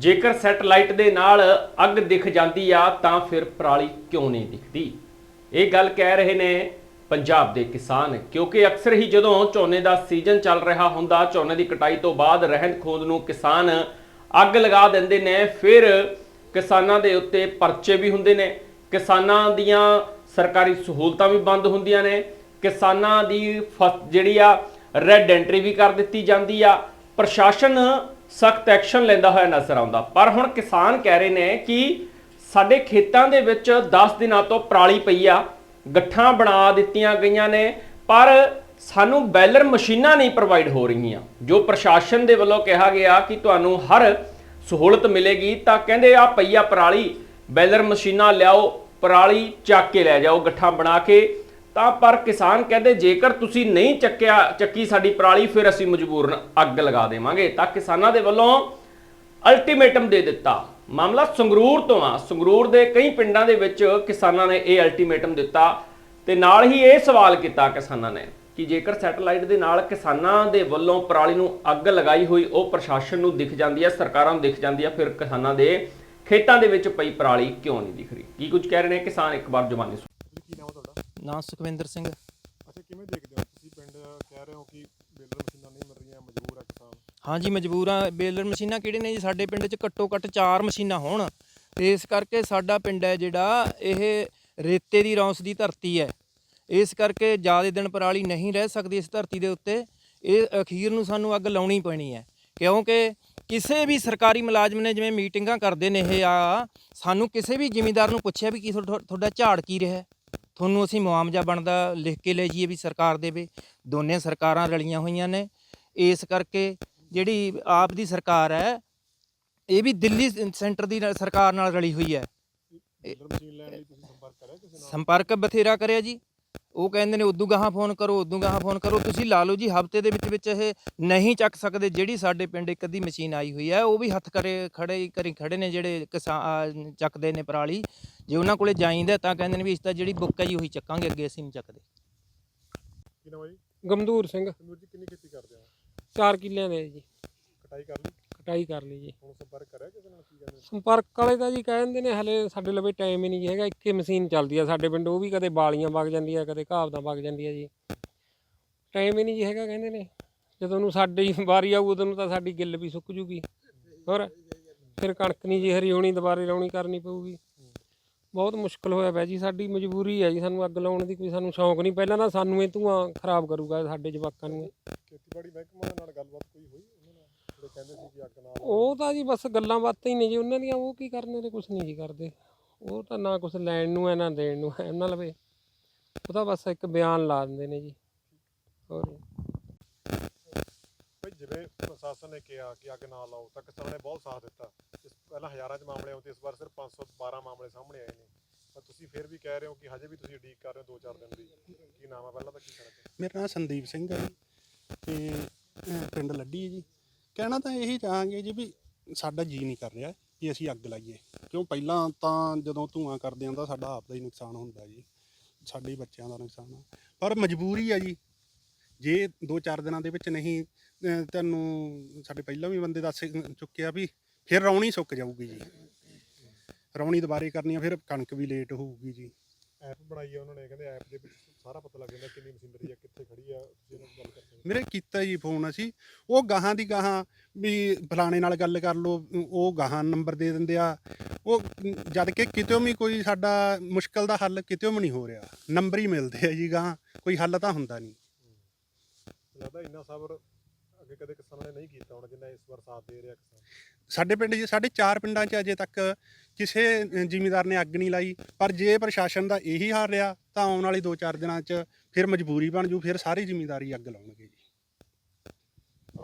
ਜੇਕਰ ਸੈਟਲਾਈਟ ਦੇ ਨਾਲ ਅੱਗ ਦਿਖ ਜਾਂਦੀ ਆ, ਤਾਂ ਫਿਰ ਪਰਾਲੀ ਕਿਉਂ ਨਹੀਂ ਦਿਖਦੀ? ਇਹ ਗੱਲ ਕਹਿ ਰਹੇ ਨੇ ਪੰਜਾਬ ਦੇ ਕਿਸਾਨ, ਕਿਉਂਕਿ ਅਕਸਰ ਹੀ ਜਦੋਂ ਝੋਨੇ ਦਾ ਸੀਜ਼ਨ ਚੱਲ ਰਿਹਾ ਹੁੰਦਾ, ਝੋਨੇ ਦੀ ਕਟਾਈ ਤੋਂ ਬਾਅਦ ਰਹਿੰਦ ਖੂੰਦ ਨੂੰ ਕਿਸਾਨ ਅੱਗ ਲਗਾ ਦਿੰਦੇ ਨੇ, ਫਿਰ ਕਿਸਾਨਾਂ ਦੇ ਉੱਤੇ ਪਰਚੇ ਵੀ ਹੁੰਦੇ ਨੇ, ਕਿਸਾਨਾਂ ਦੀਆਂ ਸਰਕਾਰੀ ਸਹੂਲਤਾਂ ਵੀ ਬੰਦ ਹੁੰਦੀਆਂ ਨੇ, ਕਿਸਾਨਾਂ ਦੀ ਫਸ- ਜਿਹੜੀ ਆ ਰੈੱਡ ਐਂਟਰੀ ਵੀ ਕਰ ਦਿੱਤੀ ਜਾਂਦੀ ਆ, ਪ੍ਰਸ਼ਾਸਨ ਸਖਤ ਐਕਸ਼ਨ ਲੈਂਦਾ ਹੋਇਆ ਨਜ਼ਰ ਆਉਂਦਾ। ਪਰ ਹੁਣ ਕਿਸਾਨ ਕਹਿ ਰਹੇ ਨੇ ਕਿ ਸਾਡੇ ਖੇਤਾਂ ਦੇ ਵਿੱਚ 10 ਦਿਨਾਂ ਤੋਂ ਪਰਾਲੀ ਪਈ ਆ। ਗੱਠਾਂ ਬਣਾ ਦਿੱਤੀਆਂ ਗਈਆਂ ਨੇ, ਪਰ ਸਾਨੂੰ ਬੈਲਰ ਮਸ਼ੀਨਾਂ ਨਹੀਂ ਪ੍ਰੋਵਾਈਡ ਹੋ ਰਹੀਆਂ। ਜੋ ਪ੍ਰਸ਼ਾਸਨ ਦੇ ਵੱਲੋਂ ਕਿਹਾ ਗਿਆ ਕਿ ਤੁਹਾਨੂੰ ਹਰ ਸਹੂਲਤ ਮਿਲੇਗੀ, ਤਾਂ ਕਹਿੰਦੇ ਆ ਪਈਆ ਪਰਾਲੀ, ਬੈਲਰ ਮਸ਼ੀਨਾਂ ਲਿਆਓ, ਪਰਾਲੀ ਚੱਕ ਕੇ ਲੈ ਜਾਓ, ਗੱਠਾਂ ਬਣਾ ਕੇ। ਤਾਂ ਪਰ ਕਿਸਾਨ ਕਹਿੰਦੇ, ਜੇਕਰ ਤੁਸੀਂ ਨਹੀਂ ਚੱਕਿਆ, ਚੱਕੀ ਸਾਡੀ ਪਰਾਲੀ, ਫਿਰ ਅਸੀਂ ਮਜਬੂਰਨ ਅੱਗ ਲਗਾ ਦੇਵਾਂਗੇ। ਤਾਂ ਕਿਸਾਨਾਂ ਦੇ ਵੱਲੋਂ ਅਲਟੀਮੇਟਮ ਦੇ ਦਿੱਤਾ। ਮਾਮਲਾ ਸੰਗਰੂਰ ਤੋਂ ਆ। ਸੰਗਰੂਰ ਦੇ ਕਈ ਪਿੰਡਾਂ ਦੇ ਵਿੱਚ ਕਿਸਾਨਾਂ ਨੇ ਇਹ ਅਲਟੀਮੇਟਮ ਦਿੱਤਾ ਤੇ ਨਾਲ ਹੀ ਇਹ ਸਵਾਲ ਕੀਤਾ ਕਿਸਾਨਾਂ ਨੇ ਕਿ ਜੇਕਰ ਸੈਟੇਲਾਈਟ ਦੇ ਨਾਲ ਕਿਸਾਨਾਂ ਦੇ ਵੱਲੋਂ ਪਰਾਲੀ ਨੂੰ ਅੱਗ ਲਗਾਈ ਹੋਈ, ਉਹ ਪ੍ਰਸ਼ਾਸਨ ਨੂੰ ਦਿਖ ਜਾਂਦੀ ਹੈ ਸਰਕਾਰਾਂ ਨੂੰ ਦਿਖ ਜਾਂਦੀ ਹੈ ਫਿਰ ਕਿਸਾਨਾਂ ਦੇ ਖੇਤਾਂ ਦੇ ਵਿੱਚ ਪਈ ਪਰਾਲੀ ਕਿਉਂ ਨਹੀਂ ਦਿਖ ਰਹੀ? ਕੀ ਕੁਝ ਕਹਿ ਰਹੇ ਨੇ ਕਿਸਾਨ? ਇੱਕ ਵਾਰ ਜ਼ੁਬਾਨੀ ਸੁਣੋ। ਕੀ ਨਾਮ ਆ ਤੁਹਾਡਾ ਨਾਂ ਸੁਖਵਿੰਦਰ ਸਿੰਘ। ਅੱਛਾ ਕਿਵੇਂ ਦੇਖਦੇ ਹੋ ਤੁਸੀਂ ਪਿੰਡ? ਕਹਿ ਰਹੇ ਹੋ ਕਿ ਬੇਲਰ ਮਸ਼ੀਨਾਂ ਨਹੀਂ ਮਿਲ ਰਹੀਆਂ ਮਜਬੂਰ ਆ ਕਿਸਾਨ। ਹਾਂਜੀ ਮਜਬੂਰਾਂ ਬੇਲਰ ਮਸ਼ੀਨਾਂ ਕਿਹੜੇ ਨੇ ਜੀ? ਸਾਡੇ ਪਿੰਡ 'ਚ ਘੱਟੋ ਘੱਟ 4 ਮਸ਼ੀਨਾਂ ਹੋਣ। ਤੇ ਇਸ ਕਰਕੇ ਸਾਡਾ ਪਿੰਡ ਹੈ ਜਿਹੜਾ ਇਹ ਰੇਤੇ ਦੀ ਰੌਂਸ ਦੀ ਧਰਤੀ ਹੈ। ਇਸ ਕਰਕੇ ਜ਼ਿਆਦਾ ਦਿਨ ਪਰਾਲੀ ਨਹੀਂ ਰਹਿ ਸਕਦੀ ਇਸ ਧਰਤੀ ਦੇ ਉੱਤੇ। ਇਹ ਅਖੀਰ ਨੂੰ ਸਾਨੂੰ ਅੱਗ ਲਾਉਣੀ ਪੈਣੀ ਹੈ। ਕਿਉਂਕਿ ਕਿਸੇ ਵੀ ਸਰਕਾਰੀ ਮੁਲਾਜ਼ਮ ਨੇ ਜਿਵੇਂ ਮੀਟਿੰਗਾਂ ਕਰਦੇ ਨੇ ਇਹ ਆ ਸਾਨੂੰ ਕਿਸੇ ਵੀ ਜ਼ਿਮੀਂਦਾਰ ਨੂੰ ਪੁੱਛਿਆ ਵੀ ਕੀ ਤੁਹਾਡਾ ਝਾੜ ਕੀ ਰਿਹਾ? ਤੁਹਾਨੂੰ ਅਸੀਂ ਮੁਆਵਜ਼ਾ ਬਣਦਾ ਲਿਖ ਕੇ ਲੈ ਜਾਈਏ ਵੀ ਸਰਕਾਰ ਦੇਵੇ। ਦੋਨੇ ਸਰਕਾਰਾਂ ਰਲੀਆਂ ਹੋਈਆਂ ਨੇ। ਇਸ ਕਰਕੇ ਜਿਹੜੀ ਆਪ ਦੀ ਸਰਕਾਰ ਹੈ ਇਹ ਵੀ ਦਿੱਲੀ ਸੈਂਟਰ ਦੀ ਸਰਕਾਰ ਨਾਲ ਰਲੀ ਹੋਈ ਹੈ। ਸੰਪਰਕ ਬਥੇਰਾ ਕਰਿਆ ਜੀ। ਉਹ ਕਹਿੰਦੇ ਨੇ ਉਦੋਂ ਗਾਹਾਂ ਫੋਨ ਕਰੋ ਉਦੋਂ ਗਾਹਾਂ ਫੋਨ ਕਰੋ। ਤੁਸੀਂ ਲਾ ਲਓ ਜੀ ਹਫ਼ਤੇ ਦੇ ਵਿੱਚ ਵਿੱਚ ਇਹ ਨਹੀਂ ਚੱਕ ਸਕਦੇ ਜਿਹੜੀ ਸਾਡੇ ਪਿੰਡ ਇੱਕ ਅੱਧੀ ਮਸ਼ੀਨ ਆਈ ਹੋਈ ਹੈ। ਉਹ ਵੀ ਹੱਥ ਕਰੇ ਖੜੇ ਕਰੀ ਖੜੇ ਨੇ ਜਿਹੜੇ ਕਿਸਾਨ ਚੱਕਦੇ ਨੇ ਪਰਾਲੀ। ਜੇ ਉਹਨਾਂ ਕੋਲੇ ਜਾਈਂਦਾ ਤਾਂ ਕਹਿੰਦੇ ਨੇ ਵੀ ਇਸ ਤਾਂ ਜਿਹੜੀ ਬੁੱਕ ਹੈ ਜੀ ਉਹੀ ਚੱਕਾਂਗੇ ਅੱਗੇ ਅਸੀਂ ਨਹੀਂ ਚੱਕਦੇ। ਕੀ ਨਾਮ ਆ ਜੀ? ਗਮਦੂਰ ਸਿੰਘ। ਤੰਦੂਰ ਜੀ ਕਿੰਨੀ ਖੇਤੀ ਕਰਦੇ ਹੋ? 4 ਕਿੱਲਿਆਂ ਦੇ ਜੀ। ਕਟਾਈ ਕਰ ਲਈ? ਕਟਾਈ ਕਰ ਲਈ ਜੀ। ਹੁਣ ਸੰਪਰਕ ਕਰਿਆ ਕਿਸੇ ਨਾਲ ਕੀ ਕਹਿੰਦੇ ਸੰਪਰਕ ਵਾਲੇ ਤਾਂ ਜੀ ਕਹਿੰਦੇ ਨੇ ਹਲੇ ਸਾਡੇ ਲਵੇ ਟਾਈਮ ਹੀ ਨਹੀਂ ਹੈਗਾ ਇੱਕੇ ਮਸ਼ੀਨ ਚੱਲਦੀ ਆ ਸਾਡੇ ਪਿੰਡ ਉਹ ਵੀ ਕਦੇ ਬਾਲੀਆਂ ਵਗ ਜਾਂਦੀ ਆ ਕਦੇ ਘਾਵਦਾਂ ਵਗ ਜਾਂਦੀ ਆ ਜੀ। ਟਾਈਮ ਹੀ ਨਹੀਂ ਜੀ ਹੈਗਾ ਕਹਿੰਦੇ ਨੇ। ਜਦੋਂ ਨੂੰ ਸਾਡੀ ਵਾਰੀ ਆਊ ਉਦੋਂ ਨੂੰ ਤਾਂ ਸਾਡੀ ਗਿੱਲ ਵੀ ਸੁੱਕ ਜੂਗੀ। ਹੋਰ? ਫਿਰ ਕਣਕ ਨਹੀਂ ਜੀ ਹਰੀ ਹੋਣੀ ਦੁਬਾਰੇ ਲਾਉਣੀ ਕਰਨੀ ਪਊਗੀ। ਬਹੁਤ ਮੁਸ਼ਕਲ ਹੋਇਆ ਪਿਆ ਜੀ ਸਾਡੀ ਮਜਬੂਰੀ ਹੈ ਜੀ ਸਾਨੂੰ ਅੱਗ ਲਾਉਣ ਦੀ ਕੋਈ ਸਾਨੂੰ ਸ਼ੌਂਕ ਨਹੀਂ। ਪਹਿਲਾਂ ਤਾਂ ਸਾਨੂੰ ਇਹ ਧੂਆਂ ਖਰਾਬ ਕਰੂਗਾ ਸਾਡੇ ਜਵਾਕਾਂ ਨੂੰ। ਇਹ। ਖੇਤੀਬਾੜੀ ਮਹਿਕਮੇ ਨਾਲ ਗੱਲਬਾਤ ਕੋਈ ਹੋਈ? ਉਹਨਾਂ ਨਾਲ ਜਿਹੜੇ ਕਹਿੰਦੇ ਸੀ ਕਿ ਅੱਗ ਨਾਲ ਉਹ ਤਾਂ ਜੀ ਬਸ ਗੱਲਾਂ ਬਾਤਾਂ ਹੀ ਨੇ ਜੀ ਉਹਨਾਂ ਦੀਆਂ ਉਹ ਕੀ ਕਰਨੇ ਨੇ ਕੁਛ ਨਹੀਂ ਜੀ ਕਰਦੇ। ਉਹ ਤਾਂ ਨਾ ਕੁਛ ਲੈਣ ਨੂੰ ਹੈ ਨਾ ਦੇਣ ਨੂੰ ਹੈ ਉਹਨਾਂ ਲਵੇ। ਉਹ ਤਾਂ ਬਸ ਇੱਕ ਬਿਆਨ ਲਾ ਦਿੰਦੇ ਨੇ ਜੀ। ਹੋਰ। ਭਾਈ ਜਿਵੇਂ ਪ੍ਰਸ਼ਾਸਨ ਨੇ ਕਿਹਾ ਕਿ ਅੱਗ ਨਾ ਲਾਓ ਤਾਂ ਕਿਸਾਨਾਂ ਨੇ ਬਹੁਤ ਸਾਥ ਦਿੱਤਾ। ਪਹਿਲਾਂ ਹਜ਼ਾਰਾਂ 'ਚ ਮਾਮਲੇ ਆਉਂਦੇ ਇਸ ਵਾਰ ਸਿਰਫ 512 ਮਾਮਲੇ ਸਾਹਮਣੇ ਆਏ ਨੇ। ਪਰ ਤੁਸੀਂ ਫਿਰ ਵੀ ਕਹਿ ਰਹੇ ਹੋ ਕਿ ਹਜੇ ਵੀ ਤੁਸੀਂ ਉਡੀਕ ਕਰ ਰਹੇ ਹੋ 2-4 ਦਿਨ ਦੀ। ਕੀ ਨਾਮ ਆ ਪਹਿਲਾਂ ਤਾਂ ਕੀ ਕਰਾਂ ਮੇਰਾ ਨਾਮ ਸੰਦੀਪ ਸਿੰਘ ਹੈ ਜੀ ਤੇ ਅਹ, ਪਿੰਡ ਲੱਡੀ ਹੈ ਜੀ। ਕਹਿਣਾ ਤਾਂ ਇਹੀ ਚਾਹਾਂਗੇ ਜੀ ਵੀ ਸਾਡਾ ਜੀ ਨਹੀਂ ਕਰ ਰਿਹਾ ਕਿ ਅਸੀਂ ਅੱਗ ਲਾਈਏ। ਕਿਉਂ? ਪਹਿਲਾਂ ਤਾਂ ਜਦੋਂ ਧੂਆਂ ਕਰਦੇ ਆਂ ਤਾਂ ਸਾਡਾ ਆਪ ਦਾ ਹੀ ਨੁਕਸਾਨ ਹੁੰਦਾ ਜੀ। ਸਾਡੇ ਹੀ ਬੱਚਿਆਂ ਦਾ ਨੁਕਸਾਨ ਆ। ਪਰ ਮਜਬੂਰੀ ਆ ਜੀ। ਜੇ 2-4 ਦਿਨਾਂ ਦੇ ਵਿੱਚ ਨਹੀਂ ਅਹ, ਤੁਹਾਨੂੰ ਸਾਡੇ ਪਹਿਲਾਂ ਵੀ ਬੰਦੇ ਦੱਸ ਚੁੱਕਿਆ ਵੀ ਫਿਰ ਰੌਣੀ ਸੁੱਕ ਜਾਊਗੀ ਜੀ। ਰੌਣੀ ਦੁਬਾਰੇ ਕਰਨੀ ਆ ਫਿਰ ਕਣਕ ਵੀ ਲੇਟ ਹੋਊਗੀ ਜੀ। ਐਪ ਬਣਾਈ ਆ ਉਹਨਾਂ ਨੇ ਕਹਿੰਦੇ ਐਪ ਦੇ ਵਿੱਚ ਸਾਰਾ ਪਤਾ ਲੱਗ ਜਾਂਦਾ ਕਿੰਨੀ ਮਸ਼ੀਨਰੀ ਆ ਕਿੱਥੇ ਖੜੀ ਆ ਤੁਸੀਂ ਇਹਨਾਂ ਨਾਲ ਗੱਲ ਕਰ ਸਕਦੇ ਮੇਰੇ ਕੀਤਾ ਜੀ ਫੋਨ ਅਸੀਂ ਉਹ ਗਾਹਾਂ ਦੀ ਗਾਹਾਂ ਵੀ ਫਲਾਣੇ ਨਾਲ ਗੱਲ ਕਰ ਲਓ ਉਹ ਗਾਹਾਂ ਨੰਬਰ ਦੇ ਦਿੰਦੇ ਆ। ਉਹ ਜਦ ਕਿ ਕਿਤੇ ਵੀ ਕੋਈ ਸਾਡਾ ਮੁਸ਼ਕਲ ਦਾ ਹੱਲ ਕਿਤੇ ਵੀ ਨਹੀਂ ਹੋ ਰਿਹਾ। ਨੰਬਰ ਹੀ ਮਿਲਦੇ ਆ ਜੀ ਗਾਹਾਂ ਕੋਈ ਹੱਲ ਤਾਂ ਹੁੰਦਾ ਨਹੀਂ। ਲੱਗਦਾ ਇੰਨਾ ਸਬਰ ਅੱਗੇ ਕਦੇ ਕਿਸਾਨਾਂ ਨੇ ਨਹੀਂ ਕੀਤਾ ਹੋਣਾ ਜਿੰਨਾ ਇਸ ਵਾਰ ਸਾਥ ਦੇ ਰਿਹਾ ਕਿਸਾਨ। ਸਾਡੇ ਪਿੰਡ 'ਚ ਸਾਡੇ ਚਾਰ ਪਿੰਡਾਂ 'ਚ ਅਜੇ ਤੱਕ ਕਿਸੇ ਜਿਮੀਦਾਰ ਨੇ ਅੱਗ ਨਹੀਂ ਲਾਈ, ਪਰ ਜੇ ਪ੍ਰਸ਼ਾਸਨ ਦਾ ਇਹੀ ਹਾਲ ਰਿਹਾ, ਤਾਂ ਆਉਣ ਵਾਲੇ 2-4 ਦਿਨਾਂ 'ਚ ਫਿਰ ਮਜਬੂਰੀ ਬਣ ਜੂ, ਫਿਰ ਸਾਰੀ ਜਿਮੀਦਾਰੀ ਅੱਗ ਲਾਉਣਗੇ ਜੀ।